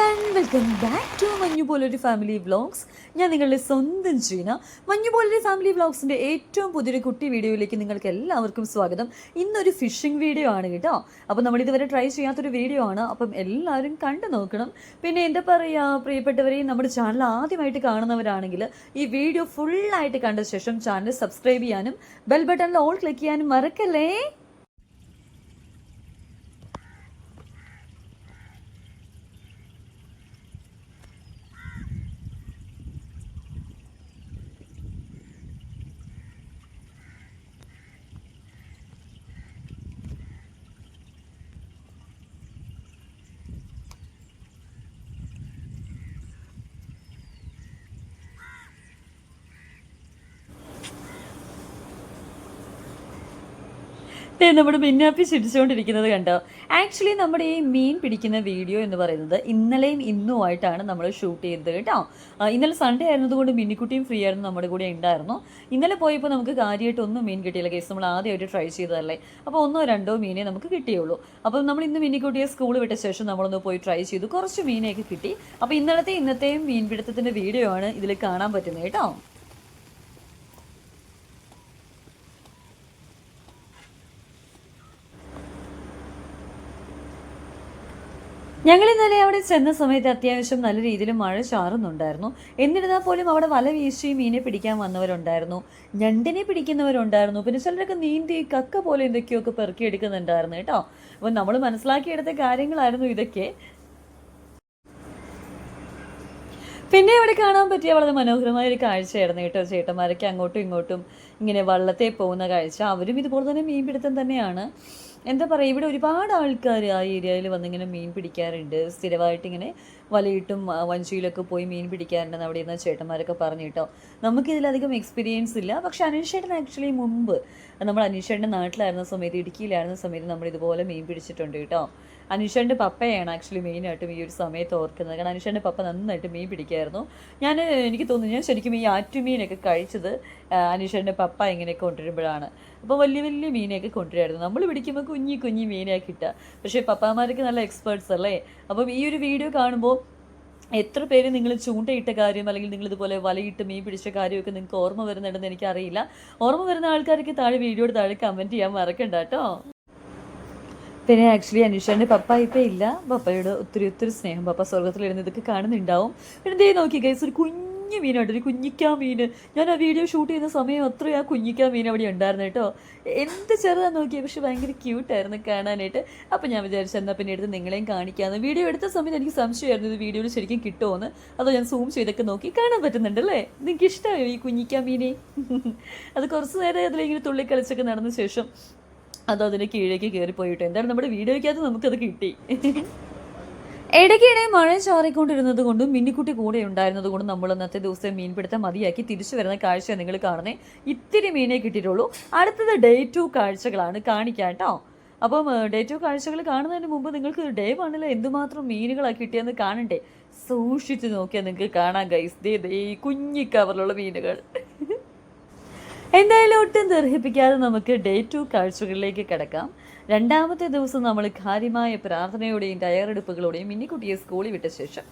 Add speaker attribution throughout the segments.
Speaker 1: Welcome back to മഞ്ഞു പോലൊരു family vlogs ഞാൻ നിങ്ങളുടെ സ്വന്തം ജീന. മഞ്ഞു പോലൊരു ഫാമിലി വ്ളോഗ്സിന്റെ ഏറ്റവും പുതിയൊരു കുട്ടി വീഡിയോയിലേക്ക് നിങ്ങൾക്ക് എല്ലാവർക്കും സ്വാഗതം. ഇന്നൊരു ഫിഷിംഗ് വീഡിയോ ആണ് കേട്ടോ. അപ്പോൾ നമ്മളിതുവരെ ട്രൈ ചെയ്യാത്തൊരു വീഡിയോ ആണ്. അപ്പം എല്ലാവരും കണ്ടു നോക്കണം. പിന്നെ എന്താ പറയുക പ്രിയപ്പെട്ടവരെയും നമ്മുടെ ചാനൽ ആദ്യമായിട്ട് കാണുന്നവരാണെങ്കിൽ ഈ വീഡിയോ ഫുള്ളായിട്ട് കണ്ട ശേഷം ചാനൽ സബ്സ്ക്രൈബ് ചെയ്യാനും ബെൽ ബട്ടണിൽ ഓൾ ക്ലിക്ക് ചെയ്യാനും മറക്കല്ലേ? നമ്മുടെ മിന്നാപ്പി ചിരിച്ചുകൊണ്ടിരിക്കുന്നത് കണ്ടോ? ആക്ച്വലി നമ്മുടെ ഈ മീൻ പിടിക്കുന്ന വീഡിയോ എന്ന് പറയുന്നത് ഇന്നലെയും ഇന്നുമായിട്ടാണ് നമ്മൾ ഷൂട്ട് ചെയ്തത് കേട്ടോ. ഇന്നലെ സൺഡേ ആയിരുന്നതുകൊണ്ട് മിന്നിക്കുട്ടിയും ഫ്രീ ആയിരുന്നു നമ്മുടെ കൂടെ ഉണ്ടായിരുന്നു. ഇന്നലെ പോയപ്പോൾ നമുക്ക് കാര്യമായിട്ട് ഒന്നും മീൻ കിട്ടിയില്ല. കേസ് നമ്മൾ ആദ്യമായിട്ട് ട്രൈ ചെയ്തതല്ലേ? അപ്പോൾ ഒന്നോ രണ്ടോ മീനേ നമുക്ക് കിട്ടിയുള്ളൂ. അപ്പോൾ നമ്മൾ ഇന്ന് മിന്നിക്കുട്ടിയെ സ്കൂൾ വിട്ട ശേഷം നമ്മളൊന്ന് പോയി ട്രൈ ചെയ്തു. കുറച്ച് മീനെയൊക്കെ കിട്ടി. അപ്പോൾ ഇന്നലത്തെ ഇന്നത്തെയും മീൻ പിടുത്തത്തിന്റെ വീഡിയോ ആണ് ഇതിൽ കാണാൻ പറ്റുന്നത് കേട്ടോ. ഞങ്ങൾ ഇന്നലെ അവിടെ ചെന്ന സമയത്ത് അത്യാവശ്യം നല്ല രീതിയിൽ മഴ ചാറുന്നുണ്ടായിരുന്നു. എന്നിരുന്നാൽ പോലും അവിടെ വല വീശി മീനെ പിടിക്കാൻ വന്നവരുണ്ടായിരുന്നു. ഞണ്ടിനെ പിടിക്കുന്നവരുണ്ടായിരുന്നു. പിന്നെ ചിലരൊക്കെ നീന്തി കക്ക പോലെ എന്തൊക്കെയൊക്കെ പെറുക്കി എടുക്കുന്നുണ്ടായിരുന്നു കേട്ടോ. അപ്പം നമ്മൾ മനസ്സിലാക്കിയെടുത്ത കാര്യങ്ങളായിരുന്നു ഇതൊക്കെ. പിന്നെ ഇവിടെ കാണാൻ പറ്റിയ വളരെ മനോഹരമായ ഒരു കാഴ്ചയായിരുന്നു കേട്ടോ ചേട്ടന്മാരൊക്കെ അങ്ങോട്ടും ഇങ്ങോട്ടും ഇങ്ങനെ വള്ളത്തെ പോകുന്ന കാഴ്ച. അവരും ഇതുപോലെ തന്നെ മീൻ പിടുത്തം തന്നെയാണ്. എന്താ പറയുക ഇവിടെ ഒരുപാട് ആൾക്കാർ ആ ഏരിയയിൽ വന്നിങ്ങനെ മീൻ പിടിക്കാറുണ്ട്. സ്ഥിരമായിട്ട് ഇങ്ങനെ വലയിട്ടും വഞ്ചിയിലൊക്കെ പോയി മീൻ പിടിക്കാറുണ്ടെന്ന് അവിടെ ഇരുന്ന ചേട്ടന്മാരൊക്കെ പറഞ്ഞു കേട്ടോ. നമുക്കിതിലധികം എക്സ്പീരിയൻസ് ഇല്ല. പക്ഷെ അനീഷേട്ടൻ ആക്ച്വലി മുമ്പ് നമ്മൾ അനീഷേട്ടന്റെ നാട്ടിലായിരുന്ന സമയത്ത് ഇടുക്കിയിലായിരുന്ന സമയത്ത് നമ്മൾ ഇതുപോലെ മീൻ പിടിച്ചിട്ടുണ്ട് കേട്ടോ. അനീഷേന്റെ പപ്പയാണ് ആക്ച്വലി മെയിനായിട്ടും ഈ ഒരു സമയത്ത് ഓർക്കുന്നത്. കാരണം അനീഷേന്റെ പപ്പ നന്നായിട്ട് മീൻ പിടിക്കായിരുന്നു. ഞാൻ എനിക്ക് തോന്നുന്നു ഞാൻ ശരിക്കും ഈ ആറ്റുമീനൊക്കെ കഴിച്ചത് അനീഷേന്റെ പപ്പ ഇങ്ങനെ കൊണ്ടുവരുമ്പോഴാണ്. അപ്പോൾ വലിയ വലിയ മീനെയൊക്കെ കൊണ്ടുവരുമായിരുന്നു. നമ്മൾ പിടിക്കുമ്പോൾ കുഞ്ഞി കുഞ്ഞി മീനെയൊക്കെ കിട്ടുക. പക്ഷേ പപ്പാമാരൊക്കെ നല്ല എക്സ്പേർട്സ് അല്ലേ? അപ്പം ഈ ഒരു വീഡിയോ കാണുമ്പോൾ എത്ര പേര് നിങ്ങൾ ചൂണ്ടയിട്ട കാര്യം അല്ലെങ്കിൽ നിങ്ങൾ ഇതുപോലെ വലയിട്ട് മീൻ പിടിച്ച കാര്യമൊക്കെ നിങ്ങൾക്ക് ഓർമ്മ വരുന്നുണ്ടെന്ന് എനിക്കറിയില്ല. ഓർമ്മ വരുന്ന ആൾക്കാർക്ക് താഴെ വീഡിയോയുടെ താഴെ കമന്റ് ചെയ്യാൻ മറക്കണ്ട കേട്ടോ. പിന്നെ ആക്ച്വലി അനുഷാന്റെ പപ്പ ഇപ്പം ഇല്ല. പപ്പയുടെ ഒത്തിരി ഒത്തിരി സ്നേഹം. പപ്പ സ്വർഗത്തിലിരുന്ന് ഇതൊക്കെ കാണുന്നുണ്ടാവും. പിന്നെ ദേ നോക്കി ഗൈസ് ഒരു കുഞ്ഞു മീനുണ്ട് ഒരു കുഞ്ഞിക്കാ മീൻ. ഞാൻ ആ വീഡിയോ ഷൂട്ട് ചെയ്യുന്ന സമയം അത്രയും ആ കുഞ്ഞിക്കാ മീൻ അവിടെ ഉണ്ടായിരുന്നു കേട്ടോ. എന്ത് ചെറുതാന്ന് നോക്കിയത് പക്ഷെ ഭയങ്കര ക്യൂട്ടായിരുന്നു കാണാനായിട്ട്. അപ്പം ഞാൻ വിചാരിച്ചു എന്നാൽ പിന്നെ എടുത്ത് നിങ്ങളെയും കാണിക്കാമെന്ന് വീഡിയോ എടുത്ത സമയത്ത് എനിക്ക് സംശയമായിരുന്നു ഇത് വീഡിയോയിൽ ശരിക്കും കിട്ടുമോയെന്ന് അതോ ഞാൻ സൂം ചെയ്തൊക്കെ നോക്കി കാണാൻ പറ്റുന്നുണ്ടല്ലേ നിങ്ങൾക്ക് ഇഷ്ടമായോ ഈ കുഞ്ഞിക്കാ മീനെ? അത് കുറച്ച് നേരം അതിലിങ്ങനെ തുള്ളി കളിച്ചൊക്കെ നടന്ന ശേഷം അത് അതിന് കീഴേക്ക് കയറി പോയിട്ട്? എന്താണ് നമ്മുടെ വീഡിയോയ്ക്കകത്ത് നമുക്കത് കിട്ടി. ഇടയ്ക്കിടെ മഴ ചാറിക്കൊണ്ടിരുന്നത് കൊണ്ടും മിന്നിക്കുട്ടി കൂടെ ഉണ്ടായിരുന്നത് കൊണ്ടും നമ്മൾ അന്നത്തെ ദിവസം മീൻപിടുത്തം മതിയാക്കി തിരിച്ചു വരുന്ന കാഴ്ച നിങ്ങൾ കാണുന്നേ. ഇത്തിരി മീനെ കിട്ടിയിട്ടുള്ളൂ. അടുത്തത് ഡേ ടു കാഴ്ചകളാണ് കാണിക്കാം കേട്ടോ അപ്പം ഡേ ടു കാഴ്ചകൾ കാണുന്നതിന് മുമ്പ് നിങ്ങൾക്ക് ഡേ വണ്ണിൽ എന്തുമാത്രം മീനുകളാണ് കിട്ടിയെന്ന് കാണണ്ടേ? സൂക്ഷിച്ച് നോക്കിയാൽ നിങ്ങൾക്ക് കാണാം ഗൈസ് ദേ ദേ കുഞ്ഞി കവറിലുള്ള മീനുകൾ. എന്തായാലും ഒട്ടും ദർഹിപ്പിക്കാതെ നമുക്ക് ഡേ ടു കാഴ്ചകളിലേക്ക് കിടക്കാം. രണ്ടാമത്തെ ദിവസം നമ്മൾ കാര്യമായ പ്രാർത്ഥനയോടെയും തയ്യാറെടുപ്പുകളോടെയും മിന്നിക്കുട്ടിയെ സ്കൂളിൽ വിട്ട ശേഷം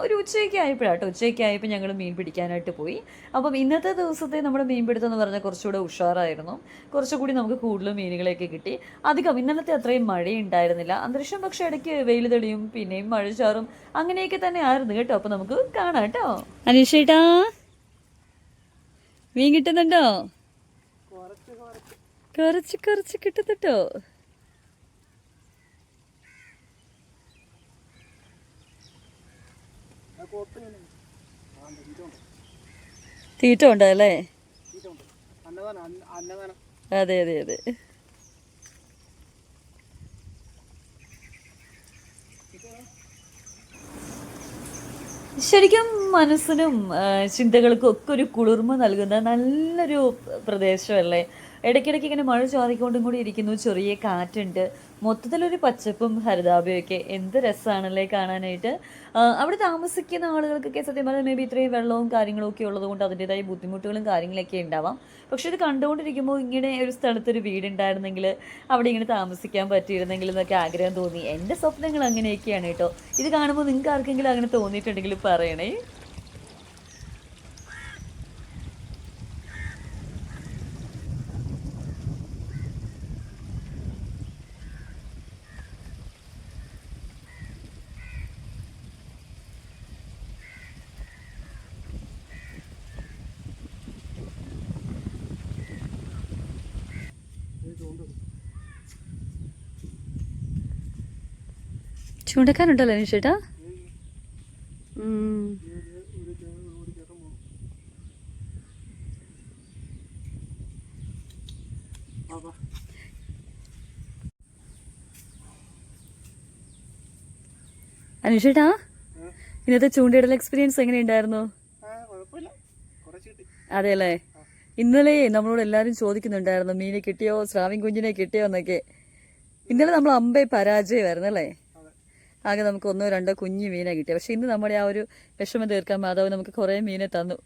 Speaker 1: ഒരു ഉച്ചയ്ക്ക് ആയപ്പോഴാട്ടോ. ഉച്ചയ്ക്ക് ആയപ്പോൾ ഞങ്ങൾ മീൻ പിടിക്കാനായിട്ട് പോയി. അപ്പം ഇന്നത്തെ ദിവസത്തെ നമ്മുടെ മീൻ പിടുത്തം എന്ന് പറഞ്ഞാൽ കുറച്ചുകൂടെ ഉഷാറായിരുന്നു. കുറച്ചുകൂടി നമുക്ക് കൂടുതൽ മീനുകളെയൊക്കെ കിട്ടി. അധികം ഇന്നലത്തെ അത്രയും മഴയുണ്ടായിരുന്നില്ല. അന്തരീക്ഷം പക്ഷേ ഇടയ്ക്ക് വെയിൽ തെളിയും പിന്നെയും മഴ ചാറും അങ്ങനെയൊക്കെ തന്നെ ആയിരുന്നു കേട്ടോ. അപ്പം നമുക്ക് കാണാം കേട്ടോ. അനീഷേട്ടാ. മീൻ കിട്ടുന്നുണ്ടോ? കുറച്ച് കുറച്ച്. കിട്ടുന്നുണ്ടോ? തീറ്റ ഉണ്ടല്ലേ അതെ അതെ അതെ. ശരിക്കും മനസ്സിനും ചിന്തകൾക്കും ഒക്കെ ഒരു കുളിർമ നൽകുന്ന നല്ലൊരു പ്രദേശമല്ലേ? ഇടയ്ക്കിടയ്ക്ക് ഇങ്ങനെ മഴ ചാറിക്കൊണ്ടും കൂടി ഇരിക്കുന്നു ചെറിയ കാറ്റുണ്ട്. മൊത്തത്തിലൊരു പച്ചപ്പും ഹരിതാഭയൊക്കെ. എന്ത് രസമാണല്ലേ കാണാനായിട്ട്? അവിടെ താമസിക്കുന്ന ആളുകൾക്കൊക്കെ സത്യം പറഞ്ഞാൽ മേ ബി ഇത്രയും വെള്ളവും കാര്യങ്ങളും ഒക്കെ ഉള്ളത് കൊണ്ട് അതിന്റെതായ ബുദ്ധിമുട്ടുകളും കാര്യങ്ങളൊക്കെ ഉണ്ടാവാം. പക്ഷെ ഇത് കണ്ടുകൊണ്ടിരിക്കുമ്പോൾ ഇങ്ങനെ ഒരു സ്ഥലത്തൊരു വീടുണ്ടായിരുന്നെങ്കിൽ അവിടെ ഇങ്ങനെ താമസിക്കാൻ പറ്റിയിരുന്നെങ്കിൽ എന്നൊക്കെ ആഗ്രഹം തോന്നി. എന്റെ സ്വപ്നങ്ങൾ അങ്ങനെയൊക്കെയാണ് കേട്ടോ. ഇത് കാണുമ്പോൾ നിങ്ങൾക്ക് ആർക്കെങ്കിലും അങ്ങനെ തോന്നിയിട്ടുണ്ടെങ്കിൽ പറയണേ. ചൂണ്ടക്കാരുണ്ടല്ലോ അനുഷേട്ടാ അനുഷേട്ടാ ഇന്നത്തെ ചൂണ്ടയിടൽ എക്സ്പീരിയൻസ് എങ്ങനെയുണ്ടായിരുന്നു? അതെ അല്ലേ ഇന്നലെ നമ്മളോട് എല്ലാരും ചോദിക്കുന്നുണ്ടായിരുന്നു മീനെ കിട്ടിയോ സ്രാവിൻ കുഞ്ഞിനെ കിട്ടിയോ എന്നൊക്കെ. ഇന്നലെ നമ്മൾ അമ്പേ പരാജയമായിരുന്നു അല്ലേ ആകെ നമുക്ക് ഒന്നോ രണ്ടോ കുഞ്ഞു മീനെ കിട്ടിയ. പക്ഷെ ഇന്ന് നമ്മുടെ ആ ഒരു വിഷമം തീർക്കാൻ മാധവ് നമുക്ക് കുറേ മീനെ തന്നു.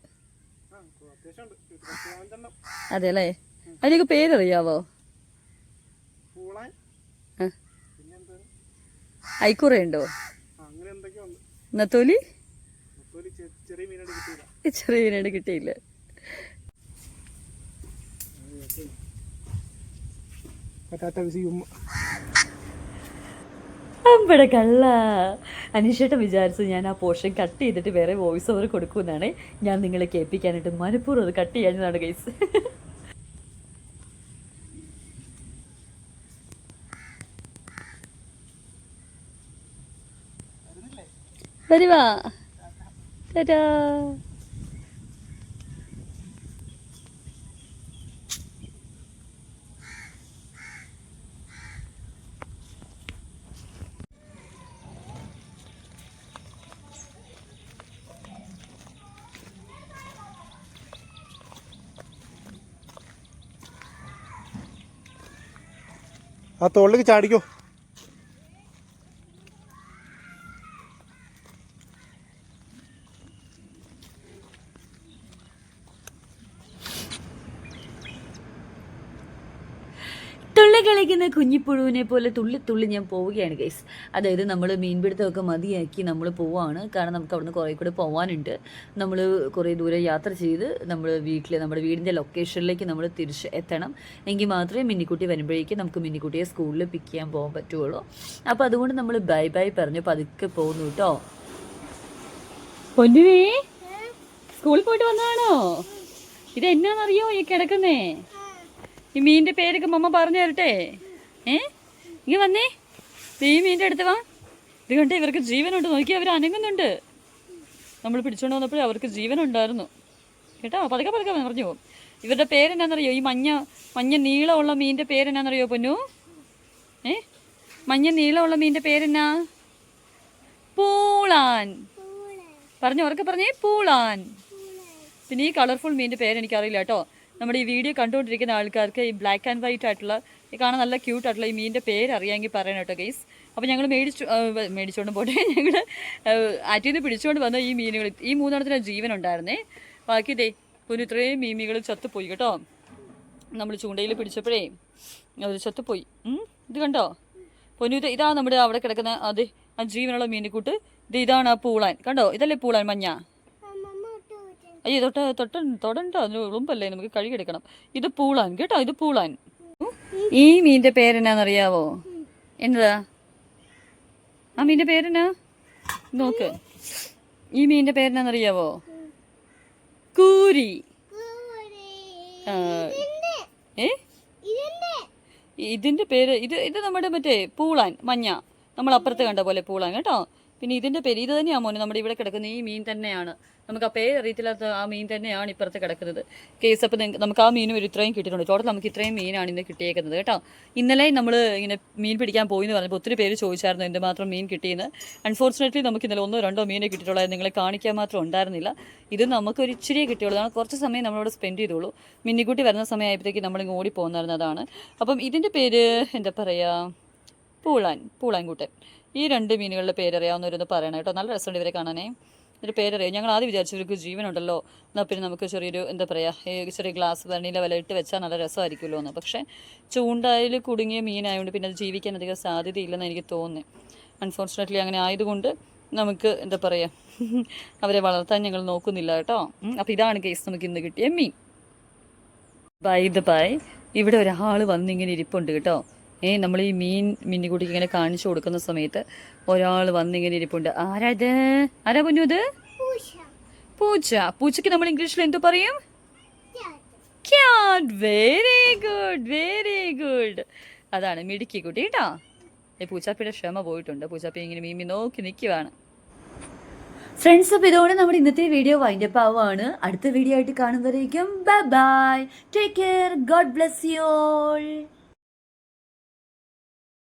Speaker 1: അതെ അല്ലേ? അതിനൊക്കെ പേരറിയാവോ. ഐക്കുറയുണ്ടോ നത്തോലി
Speaker 2: ചെറിയ മീനായിട്ട് കിട്ടിയില്ല. പറ്റാത്ത വിസി ഉമ്മ
Speaker 1: അമ്പടെ കള്ള. അനീഷേട്ട വിചാരിച്ചു ഞാൻ ആ പോർഷൻ കട്ട് ചെയ്തിട്ട് വേറെ വോയിസ് ഓവർ കൊടുക്കുമെന്നാണ്. ഞാൻ നിങ്ങളെ കേൾപ്പിക്കാനായിട്ട് മനഃപൂർവം അത് കട്ട് ചെയ്യാഞ്ഞതാണ് ഗൈസ് വരുവാ. ടാറ്റാ
Speaker 2: ആ തോളിലേക്ക് ചാടിക്കോ.
Speaker 1: തുള്ളി കളിക്കുന്ന കുഞ്ഞിപ്പുഴുവിനെ പോലെ തുള്ളി തുള്ളി ഞാൻ പോവുകയാണ് ഗൈസ് അതായത് നമ്മൾ മീൻപിടുത്തമൊക്കെ മതിയാക്കി നമ്മൾ പോവാണ്. കാരണം നമുക്ക് അവിടുന്ന് കുറേ കൂടെ പോകാനുണ്ട് നമ്മൾ കുറേ ദൂരം യാത്ര ചെയ്ത് നമ്മൾ വീട്ടിൽ നമ്മുടെ വീടിന്റെ ലൊക്കേഷനിലേക്ക് നമ്മൾ തിരിച്ച് എത്തണം. എങ്കിൽ മാത്രമേ മിന്നിക്കുട്ടി വരുമ്പോഴേക്കും നമുക്ക് മിന്നിക്കുട്ടിയെ സ്കൂളിൽ പിക്ക് ചെയ്യാൻ പോകാൻ പറ്റുള്ളൂ അപ്പോൾ അതുകൊണ്ട് നമ്മൾ ബൈ ബൈ പറഞ്ഞു പതുക്കെ പോകുന്നു കേട്ടോ പൊന്നുവേ സ്കൂളിൽ പോയിട്ട് വന്നതാണോ? ഇത് എന്നാന്നറിയോ ഈ കിടക്കുന്നേ? ഈ മീനിന്റെ പേരൊക്കെ മമ്മ പറഞ്ഞു തരട്ടെ? ഏ? ഇങ്ങ് വന്നേ. ഈ മീനിന്റെ അടുത്ത് വാ. ഇത് കണ്ടേ ഇവർക്ക് ജീവനുണ്ട്. നോക്കി അവർ അനങ്ങുന്നുണ്ട്. നമ്മൾ പിടിച്ചുകൊണ്ട് വന്നപ്പോഴേ അവർക്ക് ജീവനുണ്ടായിരുന്നു. കേട്ടോ? പതുക്കെ പതുക്കെ പറഞ്ഞു പോകും. ഇവരുടെ പേരെന്നാന്നറിയോ? ഈ മഞ്ഞ മഞ്ഞ നീളമുള്ള മീനിന്റെ പേരെന്നാന്നറിയോ പൊന്നു? ഏ? മഞ്ഞ നീളമുള്ള മീനിന്റെ പേരെന്നാ? പൂളാൻ. പറഞ്ഞു ഉറക്കെ പറഞ്ഞേ? പൂളാൻ. പിന്നെ ഈ കളർഫുൾ മീന്റെ പേരെനിക്കറിയില്ല കേട്ടോ. നമ്മുടെ ഈ വീഡിയോ കണ്ടുകൊണ്ടിരിക്കുന്ന ആൾക്കാർക്ക് ഈ ബ്ലാക്ക് ആൻഡ് വൈറ്റ് ആയിട്ടുള്ള ഈ കാണാൻ നല്ല ക്യൂട്ട് ആയിട്ടുള്ള ഈ മീനിന്റെ പേര് അറിയാമെങ്കിൽ പറയണം കേട്ടോ ഗൈസ് അപ്പോൾ ഞങ്ങൾ മേടിച്ചു മേടിച്ചുകൊണ്ട് പോട്ടെ. ഞങ്ങൾ ആറ്റിൽ നിന്ന് പിടിച്ചുകൊണ്ട് വന്ന ഈ മീനുകൾ ഈ മൂന്നെണ്ണത്തിന് ജീവൻ ഉണ്ടായിരുന്നേ. ബാക്കി ഇതേ പൊന്നു ഇത്രയും മീമികൾ ചത്തുപോയി കേട്ടോ. നമ്മൾ ചൂണ്ടയിൽ പിടിച്ചപ്പോഴേ അവർ ചത്തുപോയി. ഇത് കണ്ടോ? പൊന്നു ഇത് ഇതാ നമ്മുടെ അവിടെ കിടക്കുന്ന അതെ ആ ജീവനുള്ള മീനിക്കൂട്ട്. ഇത് ഇതാണ് ആ പൂളാൻ. കണ്ടോ? ഇതല്ലേ പൂളാൻ മഞ്ഞ? അയ്യോ തൊട്ട തൊട്ട തൊടണ്ട. അതിന് ഉളുമ്പല്ലേ നമുക്ക് കഴുകിയെടുക്കണം ഇത് പൂളാൻ കേട്ടോ ഇത് പൂളാൻ. ഈ മീന്റെ പേരെന്നാന്നറിയാവോ? എന്നതാ ആ മീന്റെ പേരെന്നാ? നോക്ക്. ഈ മീന്റെ പേരെന്നാന്നറിയാവോ? കൂരി. ഏ? ഇതിന്റെ പേര് ഇത് ഇത് നമ്മുടെ മറ്റേ പൂളാൻ മഞ്ഞ. നമ്മൾ അപ്പുറത്ത് കണ്ട പോലെ പൂളാൻ കേട്ടോ. പിന്നെ ഇതിന്റെ പേര് ഇത് തന്നെയാണ് മോനെ നമ്മുടെ ഇവിടെ കിടക്കുന്ന ഈ മീൻ തന്നെയാണ്. നമുക്ക് ആ പേര് അറിയത്തില്ലാത്ത ആ മീൻ തന്നെയാണ് ഇപ്പുറത്ത് കിടക്കുന്നത്. കേസ് അപ്പോൾ നമുക്ക് ആ മീനും ഒരു ഇത്രയും കിട്ടിയിട്ടുണ്ട്. ടോട്ടൽ നമുക്ക് ഇത്രയും മീനാണ് ഇന്ന് കിട്ടിയേക്കുന്നത് കേട്ടോ. ഇന്നലെ നമ്മൾ ഇങ്ങനെ മീൻ പിടിക്കാൻ പോയി എന്ന് പറഞ്ഞപ്പോൾ ഒത്തിരി പേര് ചോദിച്ചായിരുന്നു എന്തുമാത്രം മീൻ കിട്ടിയെന്ന്. അൺഫോർച്ചുനേറ്റ്ലി നമുക്ക് ഇന്നലെ ഒന്നോ രണ്ടോ മീനെ കിട്ടിയിട്ടുള്ളത് നിങ്ങളെ കാണിക്കാൻ മാത്രം ഉണ്ടായിരുന്നില്ല. ഇത് നമുക്ക് ഒരു ഇച്ചിരി കിട്ടിയുള്ളൂ. അതാണ് കുറച്ച് സമയം നമ്മളോട് സ്പെൻഡ് ചെയ്തോളൂ. മിന്നിക്കുട്ടി വരുന്ന സമയമായപ്പോഴത്തേക്ക് നമ്മളിങ്ങ് ഓടി പോകുന്നതാണ് അപ്പം ഇതിന്റെ പേര് എന്താ പറയുക പൂളാൻ പൂളാൻകൂട്ടൻ. ഈ രണ്ട് മീനുകളുടെ പേരറിയാവുന്നവരൊന്ന് പറയണം കേട്ടോ. നല്ല രസമുണ്ട് ഇവരെ കാണാനേ. ഒരു പേരറിയാം? ഞങ്ങൾ ആദ്യം വിചാരിച്ചു ഇവർക്ക് ജീവനുണ്ടല്ലോ. എന്നാൽ പിന്നെ നമുക്ക് ചെറിയൊരു എന്താ പറയുക ചെറിയ ഗ്ലാസ് ഭരണിയിലെ വില ഇട്ട് വെച്ചാൽ നല്ല രസമായിരിക്കുമല്ലോ എന്ന്. പക്ഷേ ചൂണ്ടായിൽ കുടുങ്ങിയ മീനായതുകൊണ്ട് പിന്നെ അത് ജീവിക്കാൻ അധികം സാധ്യതയില്ലെന്ന് എനിക്ക് തോന്നുന്നു. അൺഫോർച്ചുനേറ്റ്ലി അങ്ങനെ ആയതുകൊണ്ട് നമുക്ക് എന്താ പറയുക അവരെ വളർത്താൻ ഞങ്ങൾ നോക്കുന്നില്ല കേട്ടോ. അപ്പോൾ ഇതാണ് കേസ് നമുക്ക് ഇന്ന് കിട്ടിയ മീൻ. ബൈ ദ ബൈ ഇവിടെ ഒരാൾ വന്നിങ്ങനെ ഇരിപ്പുണ്ട് കേട്ടോ. നമ്മൾ ഈ മീൻ മിന്നിക്കുട്ടിക്ക് ഇങ്ങനെ കാണിച്ചു കൊടുക്കുന്ന സമയത്ത് ഒരാൾ വന്നിങ്ങനെ ഇരിപ്പുണ്ട്. ആരാ ഇത് ആരാ പൊന്നു ഇത്? പൂച്ച. പൂച്ചയ്ക്ക് നമ്മൾ ഇംഗ്ലീഷിൽ എന്തോ പറയും? വെരി ഗുഡ് വെരി ഗുഡ് അതാണ് മിടുക്കി കുട്ടി കേട്ടോ. ഈ പൂച്ചാപ്പിയുടെ ക്ഷമ പോയിട്ടുണ്ട്. പൂച്ചാപ്പി ഇങ്ങനെ മീമി നോക്കി നിൽക്കുവാണ് ഫ്രണ്ട്സ് അപ്പോൾ ഇതോടെ നമ്മുടെ ഇന്നത്തെ വീഡിയോ വൈൻഡ് അപ്പ് ആവുകയാണ് അടുത്ത വീഡിയോ ആയിട്ട് കാണുമ്പോഴേക്കും bye bye take care God bless you all